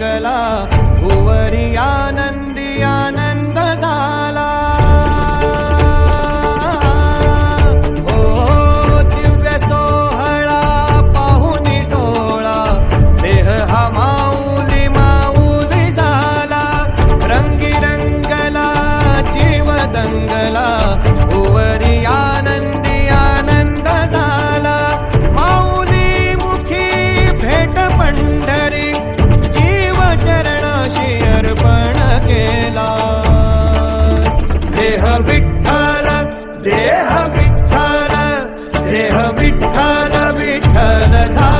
मंगला भुवरियान विठ्ठल विठ्ठल झा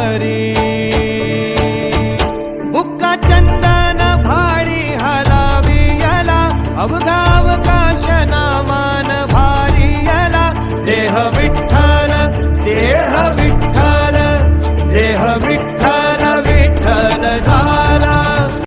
தேக விட்டா